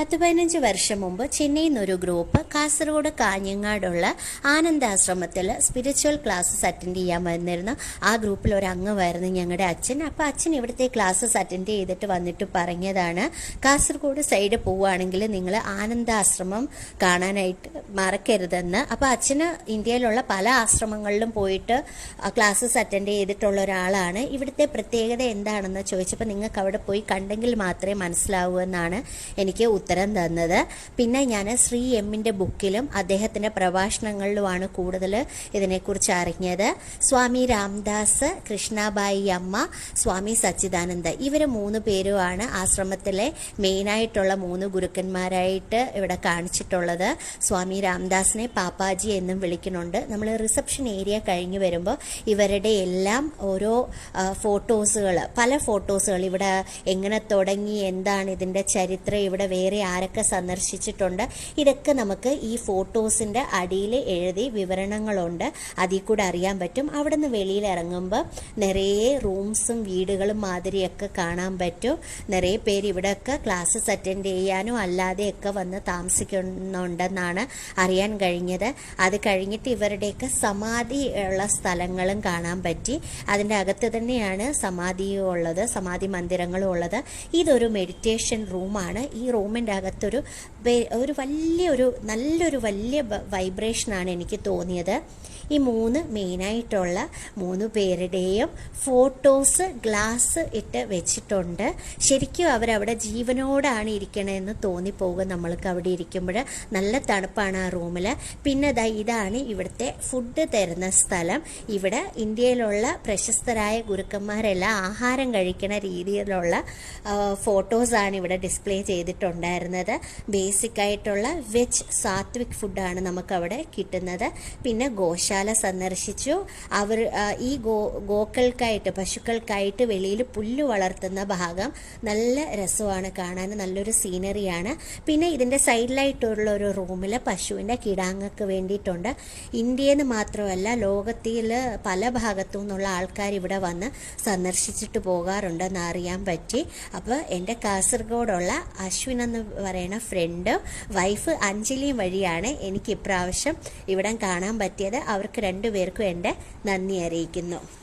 പത്ത് പതിനഞ്ച് വർഷം മുമ്പ് ചെന്നൈയിൽ നിന്നൊരു ഗ്രൂപ്പ് കാസർഗോഡ് കാഞ്ഞങ്ങാടുള്ള ആനന്ദാശ്രമത്തിൽ സ്പിരിച്വൽ ക്ലാസ്സസ് അറ്റൻഡ് ചെയ്യാൻ വന്നിരുന്നു. ആ ഗ്രൂപ്പിൽ ഒരു അംഗമായിരുന്നു ഞങ്ങളുടെ അച്ഛൻ. അപ്പോൾ അച്ഛൻ ഇവിടുത്തെ ക്ലാസ്സസ് അറ്റൻഡ് ചെയ്തിട്ട് വന്നിട്ട് പറഞ്ഞതാണ് കാസർഗോഡ് സൈഡ് പോവുകയാണെങ്കിൽ നിങ്ങൾ ആനന്ദാശ്രമം കാണാനായിട്ട് മറക്കരുതെന്ന്. അപ്പോൾ അച്ഛന് ഇന്ത്യയിലുള്ള പല ആശ്രമങ്ങളിലും പോയിട്ട് ക്ലാസ്സസ് അറ്റൻഡ് ചെയ്തിട്ടുള്ള ഒരാളാണ്. ഇവിടുത്തെ പ്രത്യേകത എന്താണെന്ന് ചോദിച്ചപ്പോൾ നിങ്ങൾക്ക് അവിടെ പോയി കണ്ടെങ്കിൽ മാത്രമേ മനസ്സിലാവൂ എന്നാണ് എനിക്ക് ഉത്തരം തന്നത്. പിന്നെ ഞാൻ ശ്രീ എമ്മിന്റെ ബുക്കിലും അദ്ദേഹത്തിന്റെ പ്രഭാഷണങ്ങളിലുമാണ് കൂടുതൽ ഇതിനെക്കുറിച്ച് അറിഞ്ഞത്. സ്വാമി രാംദാസ് കൃഷ്ണബായി അമ്മ സ്വാമി സച്ചിദാനന്ദ. ഇവർ മൂന്ന് പേരുമാണ് ആശ്രമത്തിലെ മെയിനായിട്ടുള്ള മൂന്ന് ഗുരുക്കന്മാരായിട്ട് ഇവിടെ കാണിച്ചിട്ടുള്ളത്. സ്വാമി രാംദാസിനെ പാപ്പാജി എന്നും വിളിക്കുന്നുണ്ട്. നമ്മൾ റിസപ്ഷൻ ഏരിയ കഴിഞ്ഞ് വരുമ്പോൾ ഇവരുടെ എല്ലാം ഓരോ ഫോട്ടോസുകൾ പല ഫോട്ടോസുകൾ ഇവിടെ എങ്ങനെ തുടങ്ങി എന്താണ് ഇതിന്റെ ചരിത്രം ഇവിടെ വേറെ ആരൊക്കെ സന്ദർശിച്ചിട്ടുണ്ട്? ഇതൊക്കെ നമുക്ക് ഈ ഫോട്ടോസിന്റെ അടിയിൽ എഴുതി വിവരണങ്ങളുണ്ട്. അതിൽ കൂടെ അറിയാൻ പറ്റും. അവിടെ നിന്ന് വെളിയിൽ ഇറങ്ങുമ്പോൾ നിറയെ റൂംസും വീടുകളും മാതിരിയൊക്കെ കാണാൻ പറ്റും. നിറയെ പേര് ഇവിടെയൊക്കെ ക്ലാസ്സസ് അറ്റൻഡ് ചെയ്യാനോ അല്ലാതെയൊക്കെ വന്ന് താമസിക്കുന്നുണ്ടെന്നാണ് അറിയാൻ കഴിഞ്ഞത്. അത് കഴിഞ്ഞിട്ട് ഇവരുടെയൊക്കെ സമാധി ഉള്ള സ്ഥലങ്ങളും കാണാൻ പറ്റി. അതിന്റെ അകത്ത് തന്നെയാണ് സമാധിയും ഉള്ളത് സമാധി മന്ദിരങ്ങളും ഉള്ളത്. ഇതൊരു മെഡിറ്റേഷൻ റൂമാണ് ഈ റൂമിന്റെ അകത്തൊരു ഒരു വലിയൊരു നല്ലൊരു വലിയ വൈബ്രേഷനാണ് എനിക്ക് തോന്നിയത്. ഈ മൂന്ന് മെയിനായിട്ടുള്ള മൂന്ന് പേരുടെയും ഫോട്ടോസ് ഗ്ലാസ് ഇട്ട് വെച്ചിട്ടുണ്ട്. ശരിക്കും അവരവിടെ ജീവനോടാണ് ഇരിക്കണമെന്ന് തോന്നിപ്പോകും നമ്മൾക്ക് അവിടെ ഇരിക്കുമ്പോൾ. നല്ല തണുപ്പാണ് ആ റൂമിൽ പിന്നെ ദാ ഇതാണ് ഇവിടുത്തെ ഫുഡ് തരുന്ന സ്ഥലം. ഇവിടെ ഇന്ത്യയിലുള്ള പ്രശസ്തരായ ഗുരുക്കന്മാരെല്ലാം ആഹാരം കഴിക്കുന്ന രീതിയിലുള്ള ഫോട്ടോസാണ് ഇവിടെ ഡിസ്പ്ലേ ചെയ്തിട്ടുണ്ടായിരുന്നത് ബേസിക് ആയിട്ടുള്ള വെജ് സാത്വിക് ഫുഡാണ് നമുക്കവിടെ കിട്ടുന്നത്. പിന്നെ ഗോശാല സന്ദർശിച്ചു. അവർ ഈ ഗോ ഗോക്കൾക്കായിട്ട് പശുക്കൾക്കായിട്ട് വെളിയിൽ പുല്ല് വളർത്തുന്ന ഭാഗം നല്ല രസമാണ് കാണാൻ നല്ലൊരു സീനറിയാണ് പിന്നെ ഇതിന്റെ സൈഡിലായിട്ടുള്ള ഒരു റൂമിൽ പശുവിന്റെ കിടാങ്ങക്ക് വേണ്ടിയിട്ടുണ്ട്. ഇന്ത്യയിൽ നിന്ന് മാത്രമല്ല ലോകത്തിൽ പല ഭാഗത്തു നിന്നുള്ള ആൾക്കാർ ഇവിടെ വന്ന് സന്ദർശിച്ചിട്ട് പോകാറുണ്ടെന്ന് അറിയാൻ പറ്റി. അപ്പോൾ എന്റെ കാസർഗോഡുള്ള അശ്വിൻ എന്ന് പറയുന്ന ഫ്രണ്ട് വൈഫ് അഞ്ജലിയും വഴിയാണ് എനിക്ക് ഇപ്രാവശ്യം ഇവിടം കാണാൻ പറ്റിയത്. അവർക്ക് രണ്ടുപേർക്കും എന്റെ നന്ദി അറിയിക്കുന്നു.